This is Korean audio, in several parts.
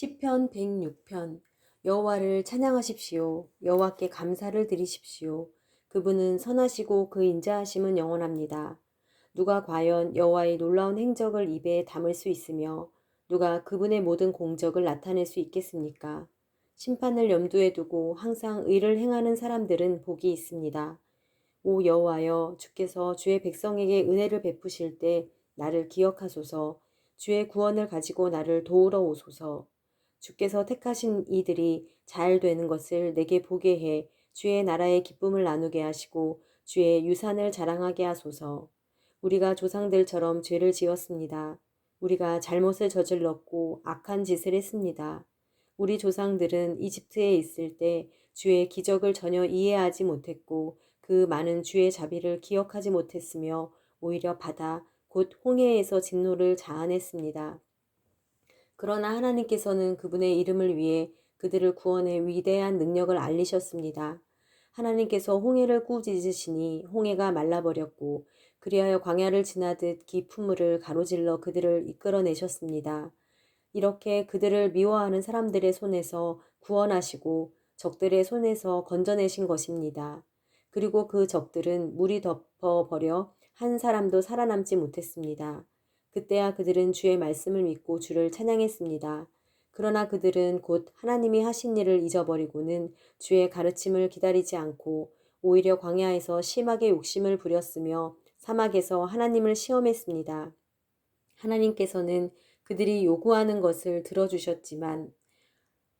시편 106편 여호와를 찬양하십시오. 여호와께 감사를 드리십시오. 그분은 선하시고 그 인자하심은 영원합니다. 누가 과연 여호와의 놀라운 행적을 입에 담을 수 있으며 누가 그분의 모든 공적을 나타낼 수 있겠습니까? 심판을 염두에 두고 항상 의를 행하는 사람들은 복이 있습니다. 오 여호와여 주께서 주의 백성에게 은혜를 베푸실 때 나를 기억하소서 주의 구원을 가지고 나를 도우러 오소서 주께서 택하신 이들이 잘 되는 것을 내게 보게 해 주의 나라의 기쁨을 나누게 하시고 주의 유산을 자랑하게 하소서. 우리가 조상들처럼 죄를 지었습니다. 우리가 잘못을 저질렀고 악한 짓을 했습니다. 우리 조상들은 이집트에 있을 때 주의 기적을 전혀 이해하지 못했고 그 많은 주의 자비를 기억하지 못했으며 오히려 바다 곧 홍해에서 진노를 자아냈습니다. 그러나 하나님께서는 그분의 이름을 위해 그들을 구원의 위대한 능력을 알리셨습니다. 하나님께서 홍해를 꾸짖으시니 홍해가 말라버렸고 그리하여 광야를 지나듯 깊은 물을 가로질러 그들을 이끌어내셨습니다. 이렇게 그들을 미워하는 사람들의 손에서 구원하시고 적들의 손에서 건져내신 것입니다. 그리고 그 적들은 물이 덮어버려 한 사람도 살아남지 못했습니다. 그때야 그들은 주의 말씀을 믿고 주를 찬양했습니다. 그러나 그들은 곧 하나님이 하신 일을 잊어버리고는 주의 가르침을 기다리지 않고 오히려 광야에서 심하게 욕심을 부렸으며 사막에서 하나님을 시험했습니다. 하나님께서는 그들이 요구하는 것을 들어주셨지만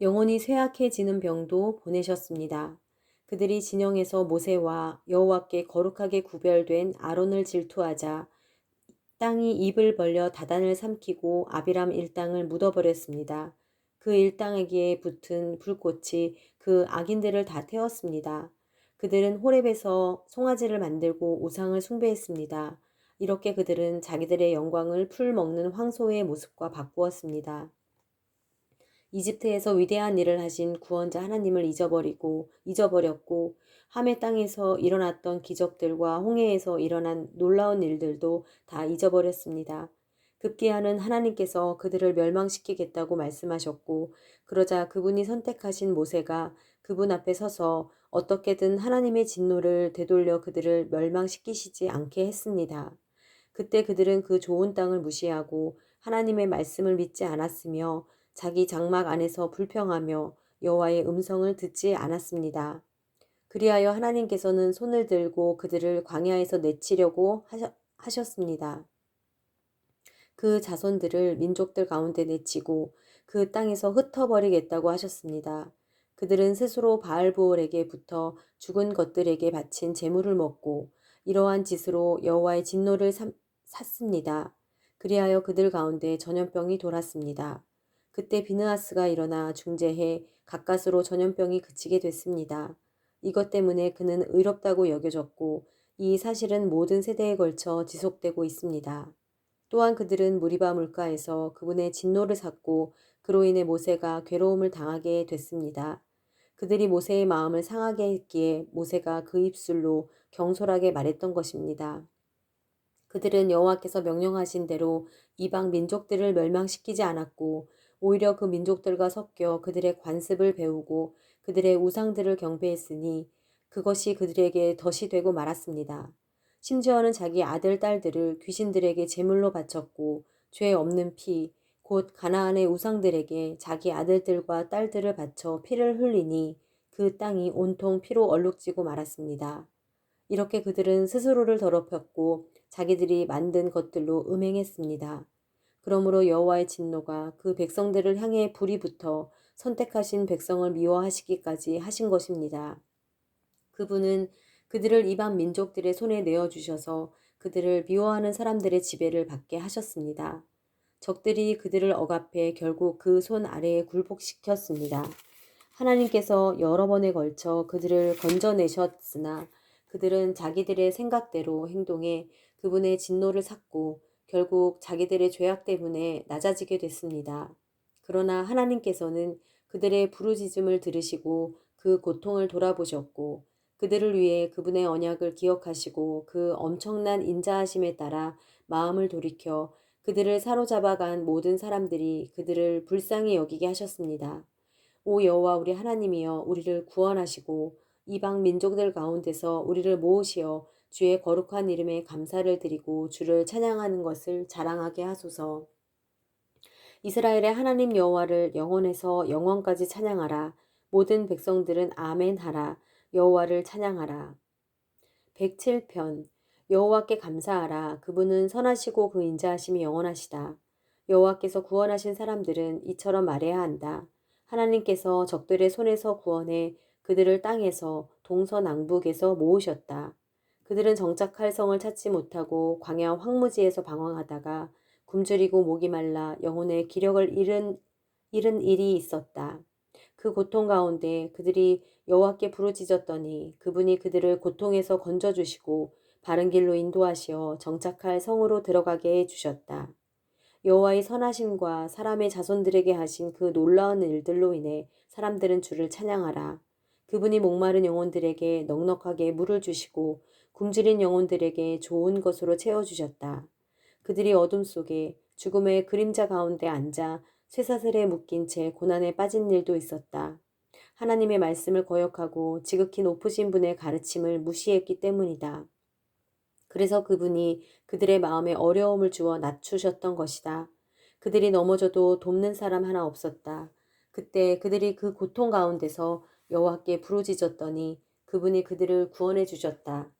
영원히 쇠약해지는 병도 보내셨습니다. 그들이 진영에서 모세와 여호와께 거룩하게 구별된 아론을 질투하자 땅이 입을 벌려 다단을 삼키고 아비람 일당을 묻어버렸습니다. 그 일당에게 붙은 불꽃이 그 악인들을 다 태웠습니다. 그들은 호렙에서 송아지를 만들고 우상을 숭배했습니다. 이렇게 그들은 자기들의 영광을 풀 먹는 황소의 모습과 바꾸었습니다. 이집트에서 위대한 일을 하신 구원자 하나님을 잊어버리고 잊어버렸고 함의 땅에서 일어났던 기적들과 홍해에서 일어난 놀라운 일들도 다 잊어버렸습니다. 급기야는 하나님께서 그들을 멸망시키겠다고 말씀하셨고 그러자 그분이 선택하신 모세가 그분 앞에 서서 어떻게든 하나님의 진노를 되돌려 그들을 멸망시키시지 않게 했습니다. 그때 그들은 그 좋은 땅을 무시하고 하나님의 말씀을 믿지 않았으며 자기 장막 안에서 불평하며 여호와의 음성을 듣지 않았습니다. 그리하여 하나님께서는 손을 들고 그들을 광야에서 내치려고 하셨습니다. 그 자손들을 민족들 가운데 내치고 그 땅에서 흩어버리겠다고 하셨습니다. 그들은 스스로 바알보올에게 붙어 죽은 것들에게 바친 재물을 먹고 이러한 짓으로 여호와의 진노를 샀습니다. 그리하여 그들 가운데 전염병이 돌았습니다. 그때 비느하스가 일어나 중재해 가까스로 전염병이 그치게 됐습니다. 이것 때문에 그는 의롭다고 여겨졌고 이 사실은 모든 세대에 걸쳐 지속되고 있습니다. 또한 그들은 무리바 물가에서 그분의 진노를 샀고 그로 인해 모세가 괴로움을 당하게 됐습니다. 그들이 모세의 마음을 상하게 했기에 모세가 그 입술로 경솔하게 말했던 것입니다. 그들은 여호와께서 명령하신 대로 이방 민족들을 멸망시키지 않았고 오히려 그 민족들과 섞여 그들의 관습을 배우고 그들의 우상들을 경배했으니 그것이 그들에게 덫이 되고 말았습니다. 심지어는 자기 아들, 딸들을 귀신들에게 제물로 바쳤고 죄 없는 피, 곧 가나안의 우상들에게 자기 아들들과 딸들을 바쳐 피를 흘리니 그 땅이 온통 피로 얼룩지고 말았습니다. 이렇게 그들은 스스로를 더럽혔고 자기들이 만든 것들로 음행했습니다. 그러므로 여호와의 진노가 그 백성들을 향해 불이 붙어 선택하신 백성을 미워하시기까지 하신 것입니다. 그분은 그들을 이방 민족들의 손에 내어 주셔서 그들을 미워하는 사람들의 지배를 받게 하셨습니다. 적들이 그들을 억압해 결국 그 손 아래에 굴복시켰습니다. 하나님께서 여러 번에 걸쳐 그들을 건져내셨으나 그들은 자기들의 생각대로 행동해 그분의 진노를 샀고 결국 자기들의 죄악 때문에 낮아지게 됐습니다. 그러나 하나님께서는 그들의 부르짖음을 들으시고 그 고통을 돌아보셨고 그들을 위해 그분의 언약을 기억하시고 그 엄청난 인자하심에 따라 마음을 돌이켜 그들을 사로잡아간 모든 사람들이 그들을 불쌍히 여기게 하셨습니다. 오 여호와 우리 하나님이여 우리를 구원하시고 이방 민족들 가운데서 우리를 모으시어 주의 거룩한 이름에 감사를 드리고 주를 찬양하는 것을 자랑하게 하소서. 이스라엘의 하나님 여호와를 영원에서 영원까지 찬양하라. 모든 백성들은 아멘 하라. 여호와를 찬양하라. 107편 여호와께 감사하라. 그분은 선하시고 그 인자하심이 영원하시다. 여호와께서 구원하신 사람들은 이처럼 말해야 한다. 하나님께서 적들의 손에서 구원해 그들을 땅에서 동서남북에서 모으셨다. 그들은 정착할 성을 찾지 못하고 광야 황무지에서 방황하다가 굶주리고 목이 말라 영혼의 기력을 잃은 잃은 일이 있었다. 그 고통 가운데 그들이 여호와께 부르짖었더니 그분이 그들을 고통에서 건져 주시고 바른 길로 인도하시어 정착할 성으로 들어가게 해 주셨다. 여호와의 선하심과 사람의 자손들에게 하신 그 놀라운 일들로 인해 사람들은 주를 찬양하라. 그분이 목마른 영혼들에게 넉넉하게 물을 주시고 굶주린 영혼들에게 좋은 것으로 채워 주셨다. 그들이 어둠 속에 죽음의 그림자 가운데 앉아 쇠사슬에 묶인 채 고난에 빠진 일도 있었다. 하나님의 말씀을 거역하고 지극히 높으신 분의 가르침을 무시했기 때문이다. 그래서 그분이 그들의 마음에 어려움을 주어 낮추셨던 것이다. 그들이 넘어져도 돕는 사람 하나 없었다. 그때 그들이 그 고통 가운데서 여호와께 부르짖었더니 그분이 그들을 구원해 주셨다.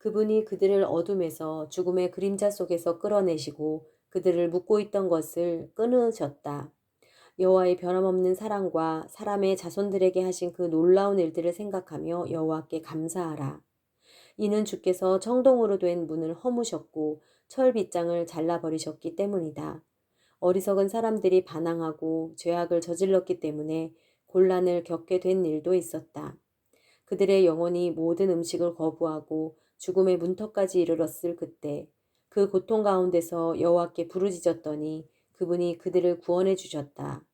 그분이 그들을 어둠에서 죽음의 그림자 속에서 끌어내시고 그들을 묶고 있던 것을 끊으셨다. 여호와의 변함없는 사랑과 사람의 자손들에게 하신 그 놀라운 일들을 생각하며 여호와께 감사하라. 이는 주께서 청동으로 된 문을 허무셨고 철 빗장을 잘라버리셨기 때문이다. 어리석은 사람들이 반항하고 죄악을 저질렀기 때문에 곤란을 겪게 된 일도 있었다. 그들의 영혼이 모든 음식을 거부하고 죽음의 문턱까지 이르렀을 그때 그 고통 가운데서 여호와께 부르짖었더니 그분이 그들을 구원해 주셨다.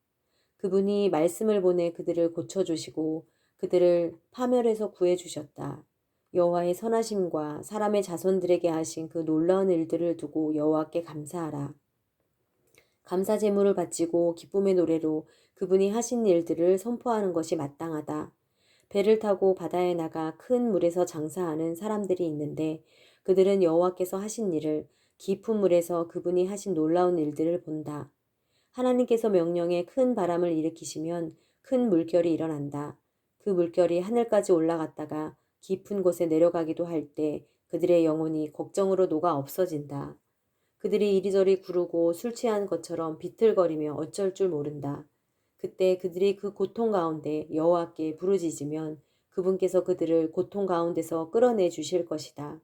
그분이 말씀을 보내 그들을 고쳐 주시고 그들을 파멸해서 구해 주셨다. 여호와의 선하심과 사람의 자손들에게 하신 그 놀라운 일들을 두고 여호와께 감사하라. 감사 제물을 바치고 기쁨의 노래로 그분이 하신 일들을 선포하는 것이 마땅하다. 배를 타고 바다에 나가 큰 물에서 장사하는 사람들이 있는데 그들은 여호와께서 하신 일을 깊은 물에서 그분이 하신 놀라운 일들을 본다. 하나님께서 명령에 큰 바람을 일으키시면 큰 물결이 일어난다. 그 물결이 하늘까지 올라갔다가 깊은 곳에 내려가기도 할 때 그들의 영혼이 걱정으로 녹아 없어진다. 그들이 이리저리 구르고 술 취한 것처럼 비틀거리며 어쩔 줄 모른다. 그때 그들이 그 고통 가운데 여호와께 부르짖으면 그분께서 그들을 고통 가운데서 끌어내 주실 것이다.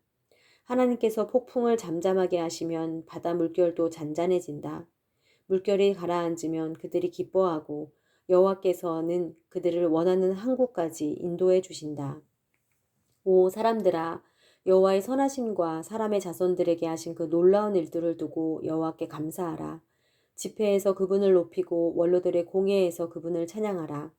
하나님께서 폭풍을 잠잠하게 하시면 바다 물결도 잔잔해진다. 물결이 가라앉으면 그들이 기뻐하고 여호와께서는 그들을 원하는 항구까지 인도해 주신다. 오 사람들아 여호와의 선하심과 사람의 자손들에게 하신 그 놀라운 일들을 두고 여호와께 감사하라. 집회에서 그분을 높이고 원로들의 공회에서 그분을 찬양하라.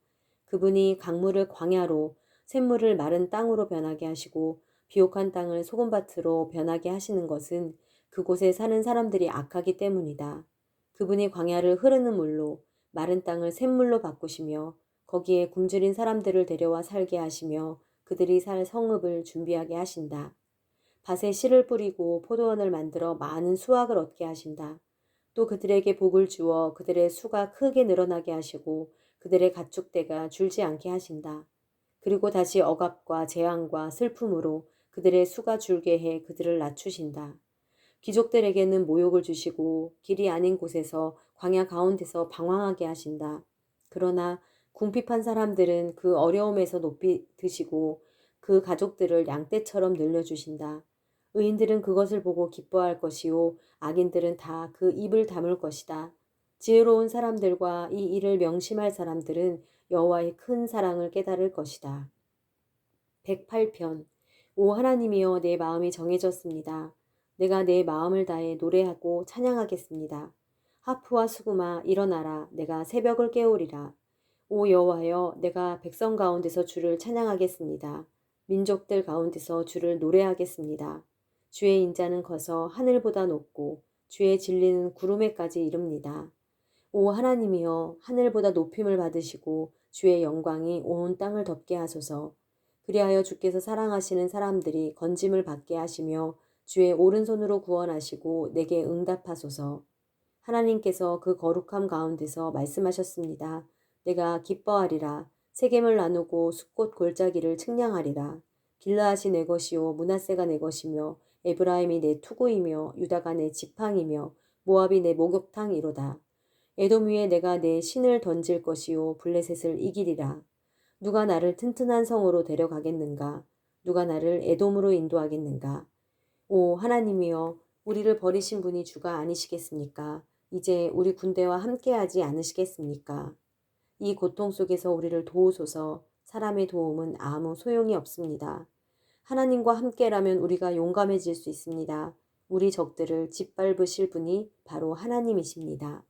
그분이 강물을 광야로 샘물을 마른 땅으로 변하게 하시고 비옥한 땅을 소금밭으로 변하게 하시는 것은 그곳에 사는 사람들이 악하기 때문이다. 그분이 광야를 흐르는 물로 마른 땅을 샘물로 바꾸시며 거기에 굶주린 사람들을 데려와 살게 하시며 그들이 살 성읍을 준비하게 하신다. 밭에 씨를 뿌리고 포도원을 만들어 많은 수확을 얻게 하신다. 또 그들에게 복을 주어 그들의 수가 크게 늘어나게 하시고 그들의 가축대가 줄지 않게 하신다. 그리고 다시 억압과 재앙과 슬픔으로 그들의 수가 줄게 해 그들을 낮추신다. 귀족들에게는 모욕을 주시고 길이 아닌 곳에서 광야 가운데서 방황하게 하신다. 그러나 궁핍한 사람들은 그 어려움에서 높이 드시고 그 가족들을 양떼처럼 늘려주신다. 의인들은 그것을 보고 기뻐할 것이요 악인들은 다 그 입을 다물 것이다. 지혜로운 사람들과 이 일을 명심할 사람들은 여호와의 큰 사랑을 깨달을 것이다. 108편 오 하나님이여 내 마음이 정해졌습니다. 내가 내 마음을 다해 노래하고 찬양하겠습니다. 하프와 수구마 일어나라 내가 새벽을 깨우리라. 오 여호와여 내가 백성 가운데서 주를 찬양하겠습니다. 민족들 가운데서 주를 노래하겠습니다. 주의 인자는 커서 하늘보다 높고 주의 진리는 구름에까지 이릅니다. 오 하나님이여 하늘보다 높임을 받으시고 주의 영광이 온 땅을 덮게 하소서. 그리하여 주께서 사랑하시는 사람들이 건짐을 받게 하시며 주의 오른손으로 구원하시고 내게 응답하소서. 하나님께서 그 거룩함 가운데서 말씀하셨습니다. 내가 기뻐하리라. 세겜을 나누고 숲꽃 골짜기를 측량하리라. 길라앗이 내 것이요 문하세가 내 것이며 에브라임이 내 투구이며 유다가 내 지팡이며 모압이 내 목욕탕이로다. 에돔 위에 내가 내 신을 던질 것이요 블레셋을 이기리라. 누가 나를 튼튼한 성으로 데려가겠는가? 누가 나를 에돔으로 인도하겠는가? 오 하나님이여 우리를 버리신 분이 주가 아니시겠습니까? 이제 우리 군대와 함께하지 않으시겠습니까? 이 고통 속에서 우리를 도우소서 사람의 도움은 아무 소용이 없습니다. 하나님과 함께라면 우리가 용감해질 수 있습니다. 우리 적들을 짓밟으실 분이 바로 하나님이십니다.